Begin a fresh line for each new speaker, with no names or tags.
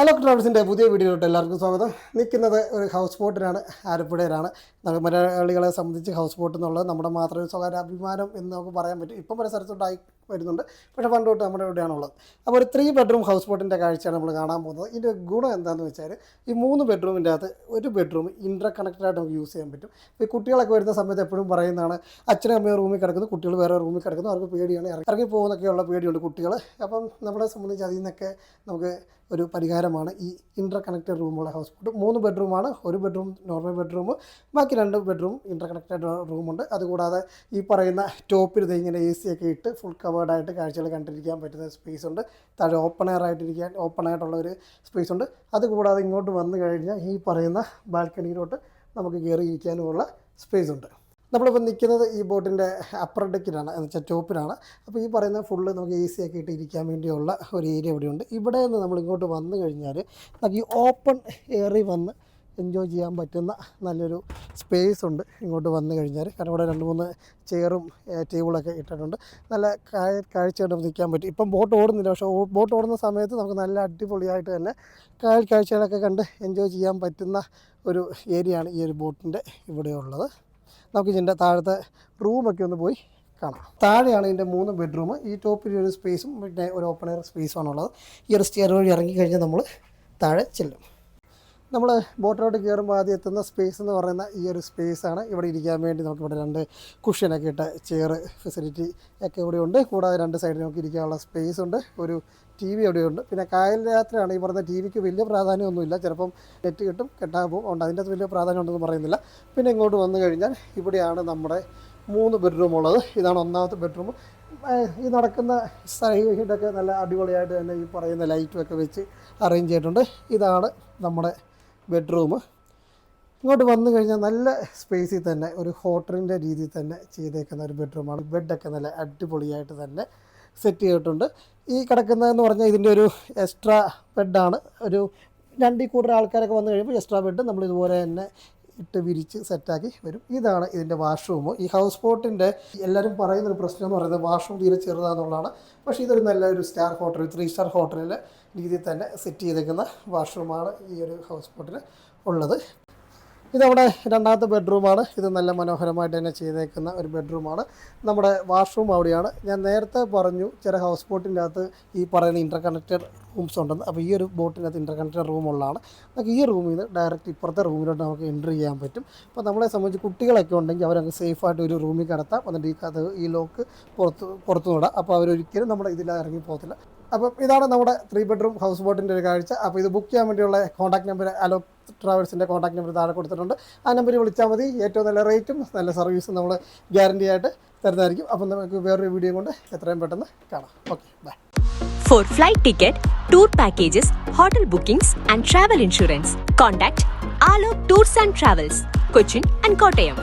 Hello ട്രാവൽസിന്റെ പുതിയ വീഡിയോയിലോട്ട് എല്ലാവർക്കും സ്വാഗതം. നിൽക്കുന്നത് ഒരു ഹൗസ് ബോട്ടിനാണ് ആലപ്പുഴയിലാണ്. മലയാളികളെ സംബന്ധിച്ച് ഹൗസ് ബോട്ട് എന്നുള്ളത് നമ്മുടെ മാത്രം ഒരു സ്വകാര്യ അഭിമാനം എന്ന് നമുക്ക് പറയാൻ പറ്റും. ഇപ്പം പല സ്ഥലത്തോട്ടായി വരുന്നുണ്ട്. പക്ഷേ പണ്ട് തൊട്ട് നമ്മുടെ ഇവിടെയാണുള്ളത് അപ്പോൾ ഒരു ത്രീ ബെഡ്റൂം ഹൗസ് ബോട്ടിന്റെ കാഴ്ചയാണ് നമ്മൾ കാണാൻ പോകുന്നത്. ഇതിന്റെ ഗുണം എന്താണെന്ന് വെച്ചാൽ ഈ മൂന്ന് ബെഡ്റൂമിന്റെ അകത്ത് ഒരു ബെഡ്റൂം ഇന്റർ കണക്റ്റഡ് ആയിട്ട് നമുക്ക് യൂസ് ചെയ്യാൻ പറ്റും. ഈ കുട്ടികളൊക്കെ വരുന്ന സമയത്ത് എപ്പോഴും പറയുന്നതാണ് അച്ഛനും അമ്മയും റൂമിൽ കിടക്കുന്നു കുട്ടികൾ വേറെ റൂമിൽ കിടക്കുന്നു അവർക്ക് പേടിയാണ് ഇറങ്ങി ഇറങ്ങി പോകുന്നൊക്കെയുള്ള പേടിയുണ്ട് കുട്ടികൾ അപ്പം നമ്മളെ സംബന്ധിച്ച് അതിൽ നിന്നൊക്കെ നമുക്ക് ഒരു പരിഹാരമാണ് ഈ ഇന്റർ കണക്റ്റഡ് റൂമുള്ള ഹൗസ് ബോട്ട് മൂന്ന് ബെഡ്റൂമാണ് ഒരു ബെഡ്റൂം നോർമൽ ബെഡ്റൂം ബാക്കി രണ്ട് ബെഡ്റൂം ഇന്റർ കണക്റ്റഡ് റൂമുണ്ട് അതുകൂടാതെ ഈ പറയുന്ന ടോപ്പിൽ ഇതിങ്ങനെ എ സി ഒക്കെ ഇട്ട് ഫുൾ കവേർഡായിട്ട് കാഴ്ചകൾ കണ്ടിരിക്കാൻ പറ്റുന്ന സ്പേസ് ഉണ്ട്. താഴെ ഓപ്പൺ എയർ ആയിട്ടിരിക്കാൻ ഓപ്പൺ ആയിട്ടുള്ള ഒരു സ്പേസ് ഉണ്ട്. അതുകൂടാതെ ഇങ്ങോട്ട് വന്നു കഴിഞ്ഞാൽ ഈ പറയുന്ന ബാൽക്കണിയിലോട്ട് നമുക്ക് കയറി ഇരിക്കാനുമുള്ള സ്പേസ് ഉണ്ട്. നമ്മളിപ്പോൾ നിൽക്കുന്നത് ഈ ബോട്ടിന്റെ അപ്പർ ഡെക്കിലാണ് എന്ന് വെച്ചാൽ ടോപ്പിലാണ് അപ്പോൾ ഈ പറയുന്ന ഫുള്ള് നമുക്ക് എ സി ഒക്കെ ഇട്ട് ഇരിക്കാൻ വേണ്ടിയുള്ള ഒരു ഏരിയ ഇവിടെയുണ്ട്. ഇവിടെ നിന്ന് നമ്മൾ ഇങ്ങോട്ട് വന്നു കഴിഞ്ഞാൽ നമുക്ക് ഈ ഓപ്പൺ എയറിൽ വന്ന് എൻജോയ് ചെയ്യാൻ പറ്റുന്ന നല്ലൊരു സ്പേസ് ഉണ്ട് ഇങ്ങോട്ട് വന്നു കഴിഞ്ഞാൽ. കാരണം ഇവിടെ രണ്ട് മൂന്ന് ചെയറും ടേബിളൊക്കെ ഇട്ടിട്ടുണ്ട്. നല്ല കാഴ്ചയായിട്ട് നിൽക്കാൻ പറ്റും. ഇപ്പം ബോട്ട് ഓടുന്നില്ല. പക്ഷേ ബോട്ട് ഓടുന്ന സമയത്ത് നമുക്ക് നല്ല അടിപൊളിയായിട്ട് തന്നെ കായൽ കാഴ്ചകളൊക്കെ കണ്ട് എൻജോയ് ചെയ്യാൻ പറ്റുന്ന ഒരു ഏരിയയാണ് ഈ ഒരു ബോട്ടിന്റെ ഇവിടെയുള്ളത് നമുക്ക് ഇതിന്റെ താഴത്തെ റൂമൊക്കെ ഒന്ന് പോയി കാണാം. താഴെയാണ് ഇതിന്റെ മൂന്ന് ബെഡ്റൂം ഈ ടോപ്പിൽ ഒരു സ്പേസും പിന്നെ ഒരു ഓപ്പൺ എയർ സ്പേസുമാണുള്ളത് ഈ ഒരു സ്റ്റെയർ വഴി ഇറങ്ങി കഴിഞ്ഞാൽ നമ്മൾ താഴെ ചെല്ലും. നമ്മൾ ബോട്ടിലോട്ട് കയറുമ്പോൾ ആദ്യം എത്തുന്ന സ്പേസ് എന്ന് പറയുന്ന ഈ ഒരു സ്പേസാണ് ഇവിടെ ഇരിക്കാൻ വേണ്ടി നമുക്ക് ഇവിടെ രണ്ട് കുഷ്യനൊക്കെ ഇട്ട ചെയർ ഫെസിലിറ്റി ഒക്കെ ഇവിടെ ഉണ്ട്. കൂടാതെ രണ്ട് സൈഡിൽ നമുക്ക് ഇരിക്കാനുള്ള സ്പേസ് ഉണ്ട്. ഒരു ടി വി അവിടെയുണ്ട് പിന്നെ കായൽ യാത്രയാണ് ഈ പറഞ്ഞ ടി വിക്ക് വലിയ പ്രാധാന്യമൊന്നുമില്ല. ചിലപ്പം നെറ്റ് കിട്ടും കെട്ടാൻ പോകും. ഉണ്ട് അതിന്റെ വലിയ പ്രാധാന്യം ഉണ്ടെന്ന് പറയുന്നില്ല. പിന്നെ ഇങ്ങോട്ട് വന്നു കഴിഞ്ഞാൽ ഇവിടെയാണ് നമ്മുടെ മൂന്ന് ബെഡ്റൂം ഉള്ളത്. ഇതാണ് ഒന്നാമത്തെ ബെഡ്റൂം ഈ നടക്കുന്ന സൈഡൊക്കെ നല്ല അടിപൊളിയായിട്ട് തന്നെ ഈ പറയുന്ന ലൈറ്റും ഒക്കെ വെച്ച് അറേഞ്ച് ചെയ്തിട്ടുണ്ട്. ഇതാണ് നമ്മുടെ ബെഡ്റൂം ഇങ്ങോട്ട് വന്നു കഴിഞ്ഞാൽ നല്ല സ്പേസിൽ തന്നെ ഒരു ഹോട്ടലിന്റെ രീതിയിൽ തന്നെ ചെയ്തേക്കുന്ന ഒരു ബെഡ്റൂമാണ് ബെഡൊക്കെ നല്ല അടിപൊളിയായിട്ട് തന്നെ സെറ്റ് ചെയ്തിട്ടുണ്ട്. ഈ കിടക്കുന്നതെന്ന് പറഞ്ഞാൽ ഇതിന്റെ ഒരു എക്സ്ട്രാ ബെഡാണ് ഒരു രണ്ടിൽ കൂടുതൽ ആൾക്കാരൊക്കെ വന്നു കഴിയുമ്പോൾ എക്സ്ട്രാ ബെഡ് നമ്മൾ ഇതുപോലെ തന്നെ ഇട്ട് വിരിച്ച് സെറ്റാക്കി വരും. ഇതാണ് ഇതിന്റെ വാഷ്റൂം. ഈ ഹൗസ് ബോട്ടിന്റെ എല്ലാവരും പറയുന്നൊരു പ്രശ്നം എന്ന് പറയുന്നത് വാഷ്റൂം തീരെ ചെറുതാണെന്നുള്ളതാണ്. പക്ഷേ ഇതൊരു നല്ലൊരു സ്റ്റാർ ഹോട്ടൽ ത്രീ സ്റ്റാർ ഹോട്ടലിലെ രീതിയിൽ തന്നെ സെറ്റ് ചെയ്തേക്കുന്ന വാഷ്റൂമാണ് ഈ ഒരു ഹൗസ് ബോട്ടിൽ ഉള്ളത്. ഇതവിടെ രണ്ടാമത്തെ ബെഡ്റൂമാണ്. ഇത് നല്ല മനോഹരമായിട്ട് തന്നെ ചെയ്തേക്കുന്ന ഒരു ബെഡ്റൂമാണ്. നമ്മുടെ വാഷ്റൂം അവിടെയാണ്. ഞാൻ നേരത്തെ പറഞ്ഞു ചില ഹൗസ് ബോട്ടിന്റെ അകത്ത് ഈ പറയുന്ന ഇന്റർ കണക്റ്റഡ് റൂംസ് ഉണ്ടെന്ന്. അപ്പോൾ ഈ ഒരു ബോട്ടിനകത്ത് ഇന്റർ കണക്റ്റഡ് റൂമുള്ളതാണ് നമുക്ക് ഈ റൂമിൽ നിന്ന് ഡയറക്റ്റ് ഇപ്പുറത്തെ റൂമിലോട്ട് നമുക്ക് എന്റർ ചെയ്യാൻ പറ്റും. അപ്പോൾ നമ്മളെ സംബന്ധിച്ച് കുട്ടികളൊക്കെ ഉണ്ടെങ്കിൽ അവരങ്ങ് സേഫായിട്ട് ഒരു റൂമിൽ കിടത്താം. എന്നിട്ട് ഈ കഥ ഈ ലോക്ക് പുറത്ത് പുറത്തു നിടാം അപ്പോൾ അവരൊരിക്കലും നമ്മുടെ ഇതിൽ ഇറങ്ങി പോകത്തില്ല അപ്പം ഇതാണ് നമ്മുടെ ത്രീ ബെഡ്റൂം ഹൗസ് ബോട്ടിന്റെ ഒരു കാഴ്ച. അപ്പോൾ ഇത് ബുക്ക് ചെയ്യാൻ വേണ്ടിയുള്ള കോൺടാക്ട് നമ്പർ അലോക് ട്രാവൽസിന്റെ കോൺടാക്ട് നമ്പർ താഴെ കൊടുത്തിട്ടുണ്ട്. ആ നമ്പറിൽ വിളിച്ചാൽ മതി. ഏറ്റവും നല്ല റേറ്റും നല്ല സർവീസും നമ്മൾ ഗ്യാരണ്ടി ആയിട്ട് തരുന്നതായിരിക്കും. അപ്പം നമുക്ക് വേറൊരു വീഡിയോ കൊണ്ട് എത്രയും പെട്ടെന്ന് കാണാം. Okay bye
For flight ticket, tour packages, hotel bookings, and travel insurance, contact Alok Tours and Travels, Cochin and Kottayam.